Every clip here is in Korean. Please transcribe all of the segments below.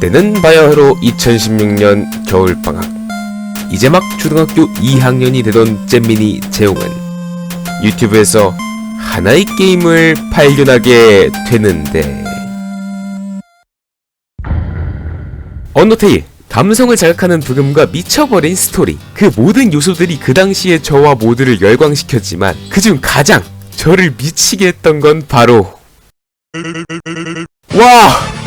때는 바야흐로 2016년 겨울방학. 이제 막 초등학교 2학년이 되던 잼민이 재용은 유튜브에서 하나의 게임을 발견하게 되는데. 언더테일 감성을 자극하는 부금과 미쳐버린 스토리. 그 모든 요소들이 그 당시에 저와 모두를 열광시켰지만 그중 가장 저를 미치게 했던 건 바로 와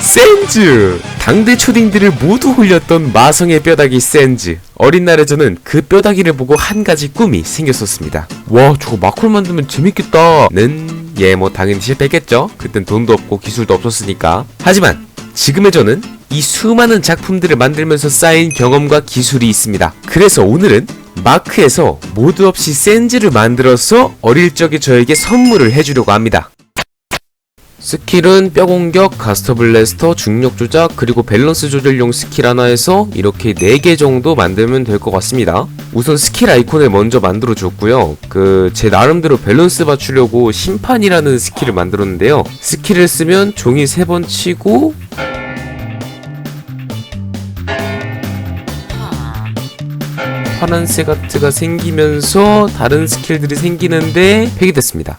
센즈. 당대 초딩들을 모두 홀렸던 마성의 뼈다귀 센즈. 어린 날에 저는 그 뼈다귀를 보고 한 가지 꿈이 생겼었습니다. 와 저거 마콜 만들면 재밌겠다. 는 예 뭐 당연히 실패했겠죠. 그땐 돈도 없고 기술도 없었으니까. 하지만 지금의 저는 이 수많은 작품들을 만들면서 쌓인 경험과 기술이 있습니다. 그래서 오늘은 마크에서 모드 없이 센즈를 만들어서 어릴 적의 저에게 선물을 해주려고 합니다 스킬은 뼈공격, 가스터 블래스터, 중력 조작, 그리고 밸런스 조절용 스킬 하나에서 이렇게 4개 정도 만들면 될 것 같습니다. 우선 스킬 아이콘을 먼저 만들어 줬고요. 그, 제 나름대로 밸런스 맞추려고 심판이라는 스킬을 만들었는데요. 스킬을 쓰면 종이 3번 치고, 파란색 아트가 생기면서 다른 스킬들이 생기는데 폐기됐습니다.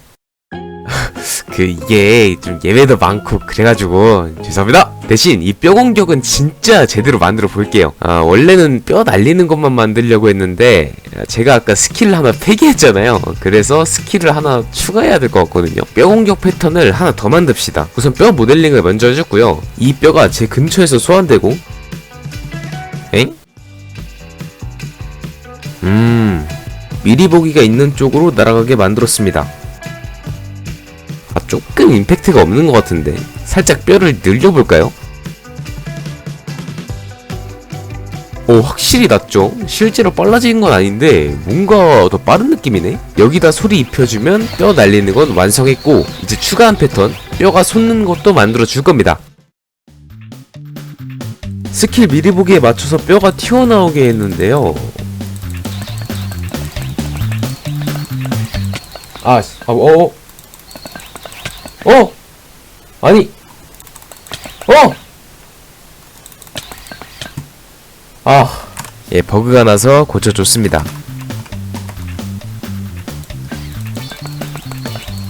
그 이게 좀 예외도 많고 그래가지고 죄송합니다. 대신 이 뼈 공격은 진짜 제대로 만들어 볼게요. 아 원래는 뼈 날리는 것만 만들려고 했는데 제가 아까 스킬을 하나 폐기했잖아요. 그래서 스킬을 하나 추가해야 될 것 같거든요. 뼈 공격 패턴을 하나 더 만듭시다. 우선 뼈 모델링을 먼저 해줬고요. 이 뼈가 제 근처에서 소환되고, 엥? 음 미리 보기가 있는 쪽으로 날아가게 만들었습니다. 아, 조금 임팩트가 없는 것 같은데 살짝 뼈를 늘려볼까요? 오 확실히 낫죠? 실제로 빨라지는 건 아닌데 뭔가 더 빠른 느낌이네? 여기다 소리 입혀주면 뼈 날리는 건 완성했고 이제 추가한 패턴 뼈가 솟는 것도 만들어 줄 겁니다 스킬 미리 보기에 맞춰서 뼈가 튀어나오게 했는데요 아, 씨, 아, 어, 어. 어! 아니! 어! 아, 예, 버그가 나서 고쳐줬습니다.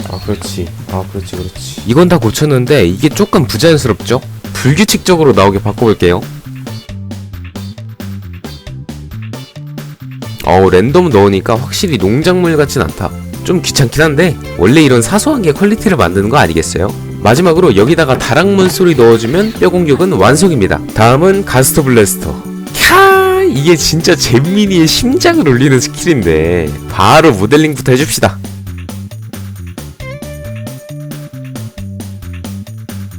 아, 그렇지. 아, 그렇지, 그렇지. 이건 다 고쳤는데, 이게 조금 부자연스럽죠? 불규칙적으로 나오게 바꿔볼게요. 어우, 랜덤 넣으니까 확실히 농작물 같진 않다. 좀 귀찮긴 한데 원래 이런 사소한 게 퀄리티를 만드는 거 아니겠어요? 마지막으로 여기다가 다락문 소리 넣어주면 뼈 공격은 완성입니다. 다음은 가스터 블래스터. 캬 이게 진짜 잼미니의 심장을 울리는 스킬인데 바로 모델링부터 해줍시다.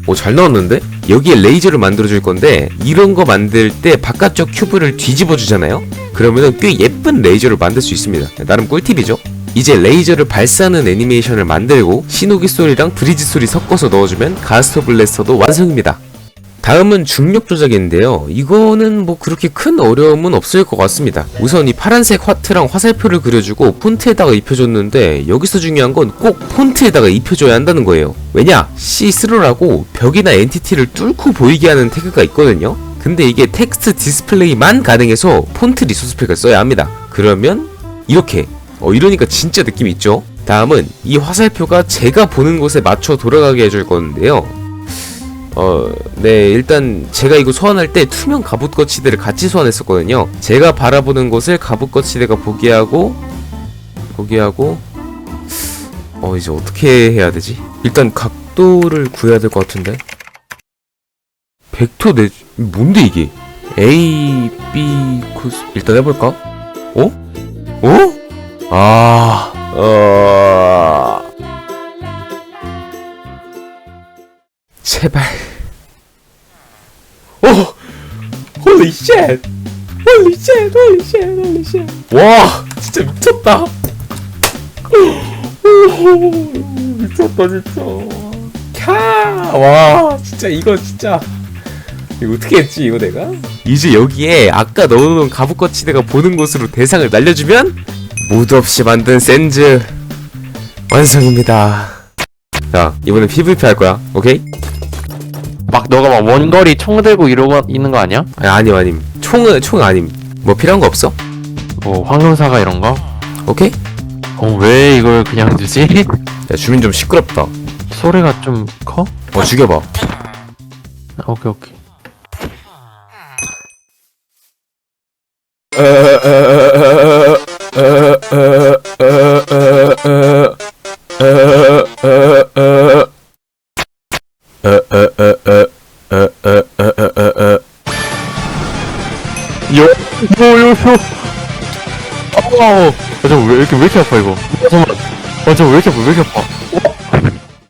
오 잘 나왔는데? 여기에 레이저를 만들어줄 건데 이런 거 만들 때 바깥쪽 큐브를 뒤집어 주잖아요? 그러면은 꽤 예쁜 레이저를 만들 수 있습니다. 나름 꿀팁이죠? 이제 레이저를 발사하는 애니메이션을 만들고 신호기 소리랑 브리지 소리 섞어서 넣어주면 가스터 블래스터도 완성입니다. 다음은 중력 조작인데요. 이거는 뭐 그렇게 큰 어려움은 없을 것 같습니다. 우선 이 파란색 화트랑 화살표를 그려주고 폰트에다가 입혀줬는데 여기서 중요한 건 꼭 폰트에다가 입혀줘야 한다는 거예요. 왜냐? C3라고 벽이나 엔티티를 뚫고 보이게 하는 태그가 있거든요. 근데 이게 텍스트 디스플레이만 가능해서 폰트 리소스 팩을 써야 합니다. 그러면 이렇게 어 이러니까 진짜 느낌 있죠? 다음은 이 화살표가 제가 보는 곳에 맞춰 돌아가게 해줄 건데요. 어, 네, 일단 제가 이거 소환할 때 투명 갑옷 거치대를 같이 소환했었거든요. 제가 바라보는 곳을 갑옷 거치대가 보게 하고, 보게 하고, 어, 이제 어떻게 해야 되지? 일단 각도를 구해야 될 것 같은데. 벡터 내, 뭔데 이게? A, B, 코스, 일단 해볼까? 어? 어? 아, 어. 제발. 오! 홀리 쉣! 홀리 쉣! 홀리 쉣! 홀리 쉣! 와! 진짜 미쳤다! 오, 미쳤다, 진짜. 캬! 와, 진짜 이거 진짜. 이거 어떻게 했지, 이거 내가? 이제 여기에 아까 넣어놓은 가부거치대가 보는 곳으로 대상을 날려주면 모두 없이 만든 센즈 완성입니다. 자, 이번엔 PVP 할 거야. 오케이? 막 너가 막 원거리 총 들고 이러고 있는 거 아니야? 아, 아님 아님 총은 총 아님 뭐 필요한 거 없어? 뭐 황금사가 이런 거? 오케이? 어 왜 이걸 그냥 두지? 야 주민 좀 시끄럽다 소리가 좀 커? 어 죽여봐 아, 오케이 오케이 요 요 요 요 아우 아, 저왜 이렇게 왜 이렇게 아파 이거? 아, 잠깐만. 아 저왜 이렇게 아파 왜 이렇게 아파